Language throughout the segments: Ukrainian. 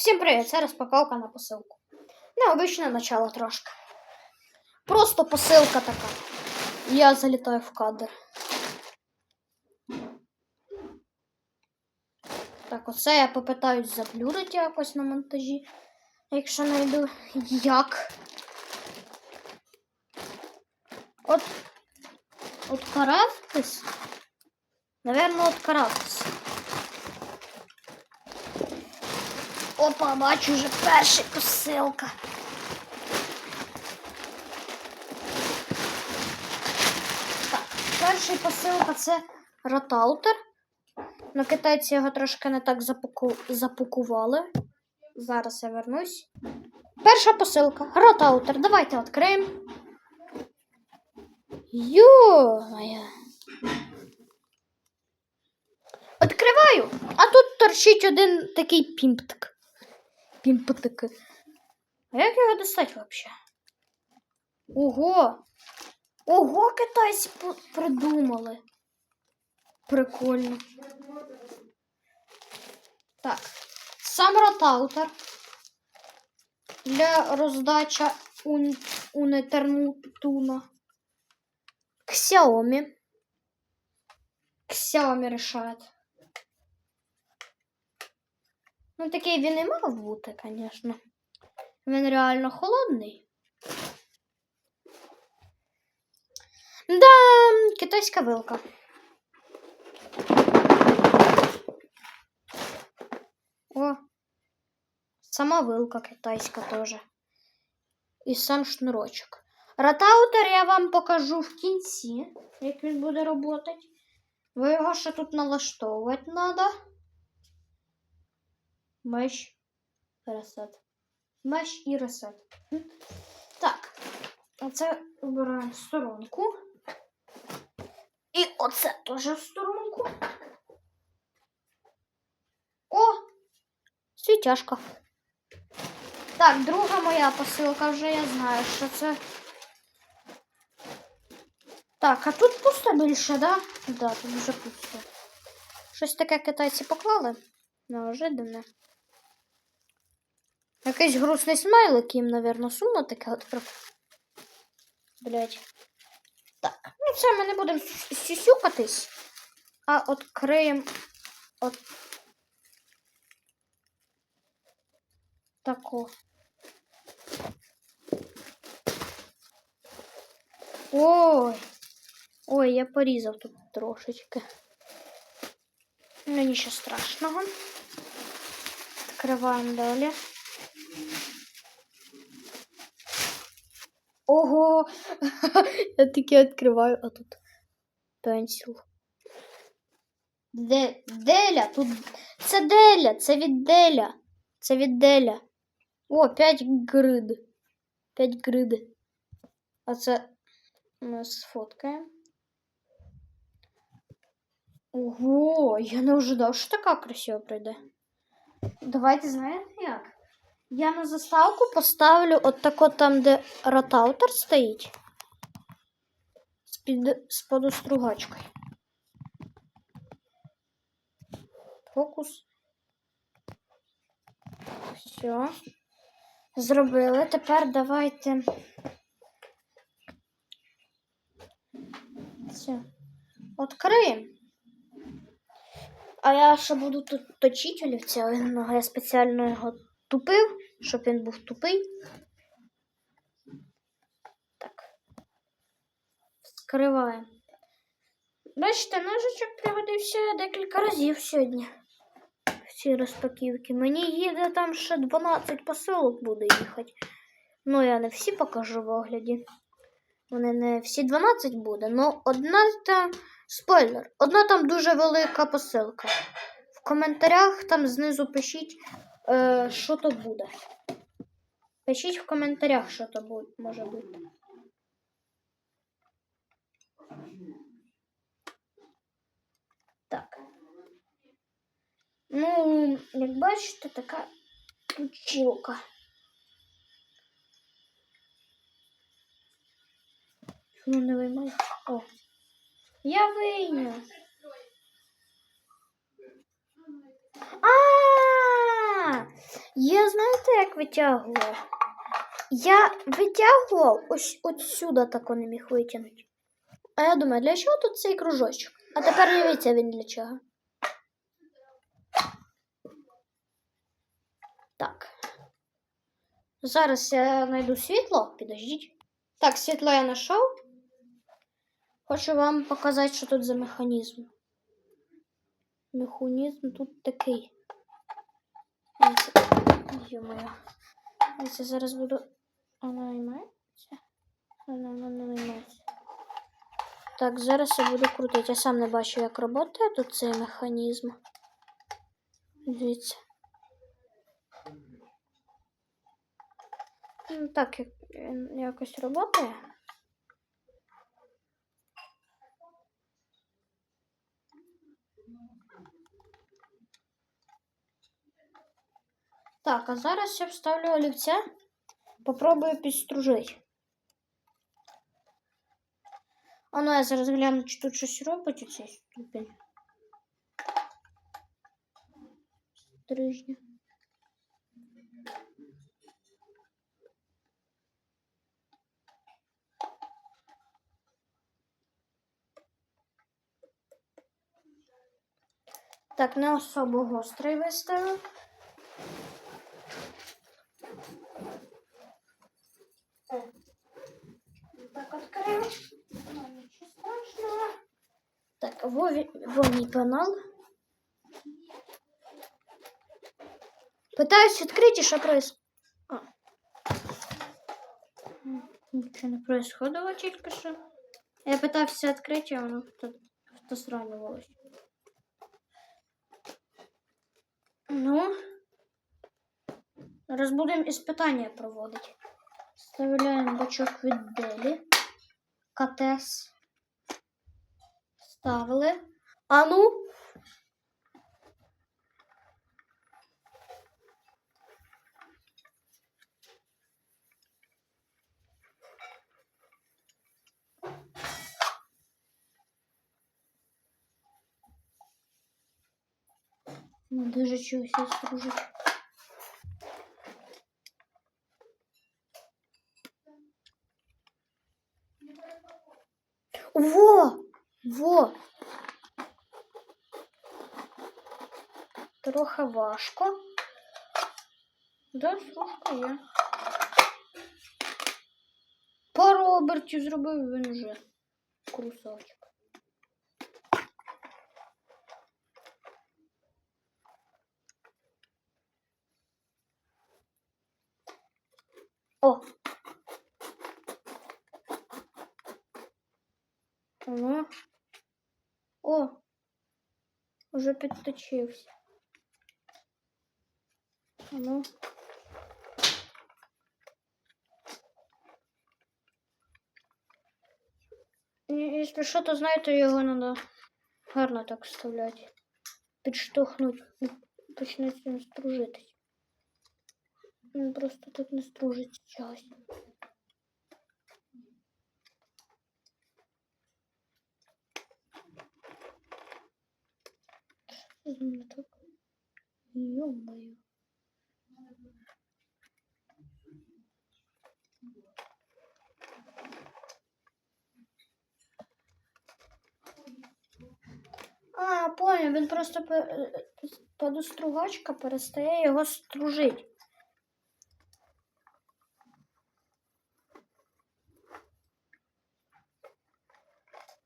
Всім привіт! Це розпаковка на посилку. Необичне начало трошки. Просто посилка така. Я залітаю в кадр. Так, оце я попитаюсь заблюрити якось на монтажі. Якщо знайду як. От. От каравкис. Наверно, от каравкис. Опа, бачу вже перша посилка. Так, перша посилка це ротаутер. Ну, китайці його трошки не так запаку... запакували. Зараз я вернусь. Перша посилка. Ротаутер. Давайте відкриємо. Йо-моє. Відкриваю, а тут торчить один такий пімптик. Пімптик. А як його достати взагалі? Ого! Ого, китайці придумали. Прикольно. Так. Сам ротаутер для роздача ун... унетернутуна. Xiaomi. Xiaomi решает. Ну, такий він і мав бути, звісно. Він реально холодний. Да, китайська вилка. О, сама вилка китайська теж. І сам шнурочок. Ротаутер я вам покажу в кінці, як він буде працювати. Ви його ще тут налаштовувати треба. Меш, ресет. Меш і ресет. Так, оце вибираємо в сторонку. І оце теж в сторонку. О! Світяшка. Так, друга моя посилка вже я знаю, що це. Так, а тут пусто більше, да? Да, тут вже пусто. Щось таке китайці поклали. Неожиданне. Якийсь грустний смайлик їм, напевно, сумно таке от про. Блять. Так, ну все, ми не будемо сю- сюсюкатись, а відкриємо от тако. Ой. Ой, я порізав тут трошечки. Ну, нічого страшного. Відкриваємо далі. Ого! Я таке відкриваю, а тут пенсіл. Де, Деля, тут. Це Деля, це від Деля. Це від Деля. О, 5 грид. 5 гриди. А це ми сфоткаємо. Ого, я не ожидав, що така красиво прийде. Давайте знаєте як? Я на заставку поставлю от тако там, де ротаутер стоїть. З подостругачкою. Фокус. Все. Зробили. Тепер давайте. Все. Откриємо. А я ще буду тут точити олівця. Ну, Я спеціально його тупив, щоб він був тупий. Так. Скриваємо. Бачите, ножичок пригодився декілька разів сьогодні. В цій розпаківці. Мені їде там ще 12 посилок буде їхати. Ну, я не всі покажу в огляді. Вони не всі 12 буде, але одна там спойлер. Одна там дуже велика посилка. В коментарях там знизу пишіть, е, що то буде. Пишіть в коментарях, що то буде, може бути. Так. Ну, як бачите, така ключілка. Ну, не виймай. О. Я вийняв. А, Я знаєте, як витягував? Я витягував ось от сюди так не міг витягнути. А я думаю, для чого тут цей кружочок? А тепер дивіться він для чого. Так. Зараз я знайду світло. Підождіть. Так, світло я знайшов. Хочу вам показати, що тут за механізм. Механізм тут такий. Йо-моє. Це зараз буду. Вона наймається? Вона вона не наймається. Так, зараз я буду крутити. Я сам не бачу, як працює тут цей механізм. Дивіться. Ну, так, як якось працює. Так, а зараз я вставлю олівця. Попробую підстружити. А ну я зараз гляну, чи тут щось робить у цей ступінь. Стрижня. Так, не особо гострий виставив. Так, открою. Ну, ничего страшного. Так, во, во мій канал. Пытаюсь відкрити, і що проис... А. М, Нічого не происходило тільки що. Я пытався відкрити, а воно тут автосранювалось. Ну, зараз будемо іспитання проводити. Вставляємо бачок від Делі. КТС. Ставили. А ну. Ну, Даже чогось Во! Во! Трохи важко. Да, слушка є. Пару обертів зробив він вже. Крусочок. О! Ага. О, уже підточився. Ну. Якщо що, то знаєте, його треба гарно так вставляти. Підштовхнути. Почнеться він стружитись. Він просто так не стружиться чогось. Що з мене так? Ё-моё. А, понял, він просто пе- е, подостругачка перестає його стружити.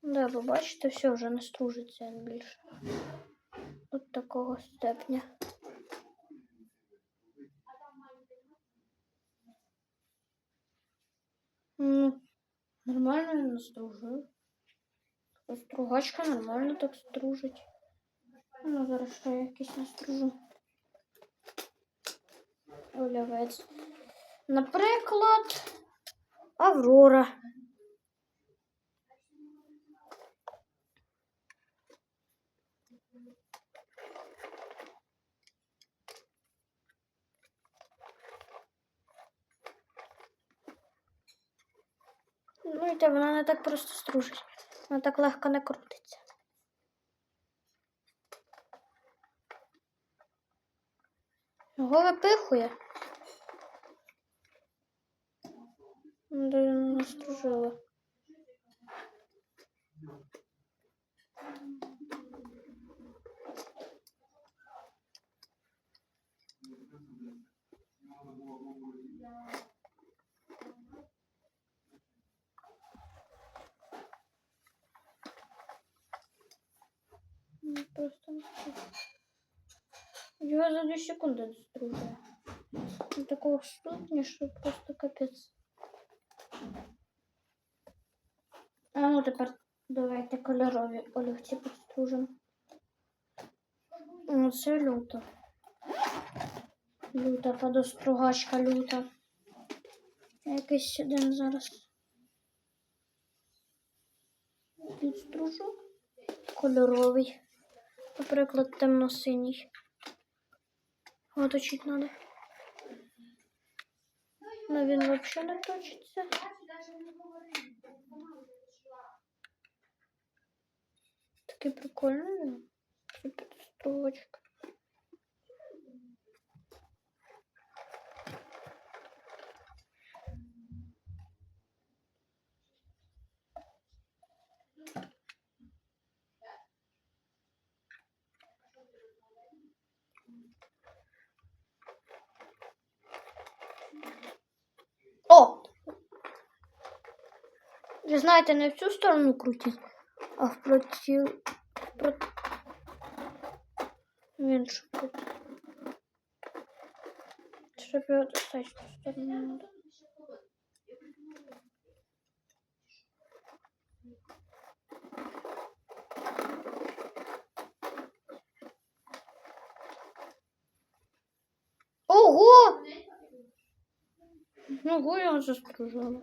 Да, ви бачите, все вже не стружиться більше. От такого степня. Ну, нормально він настружив. Стругачка нормально так стружить. Ну, зараз ще якийсь настружу. Олівець. Наприклад, Аврора. Ну і те, вона не так просто стружить. Вона так легко не крутиться. Його випихує. Де не стружила. Ну, Просто не знаю. Його за 2 секунди стружує. Ну, Такого ступня, що просто капець. А ну тепер давайте кольорові олівці підстружимо. О, це люто. Люта подостругачка люта. Якийсь один зараз. Підстружу. Кольоровий. Наприклад, темно-синій. Оточить надо. Но він вообще не точиться. Такий прикольний він. Це Ви знаєте, не в цю сторону крутіть, а в проти... в проти... В іншу проти... Щоб його достати в цю сторону надо. Ого! Ногу я застружила.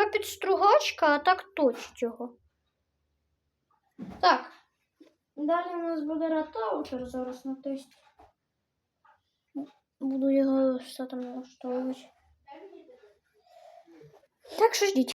Така підстругачка, а так точить. Так. Далі у нас буде ротаутер зараз на тесті. Буду його все там налаштовувати. Так що ждіть.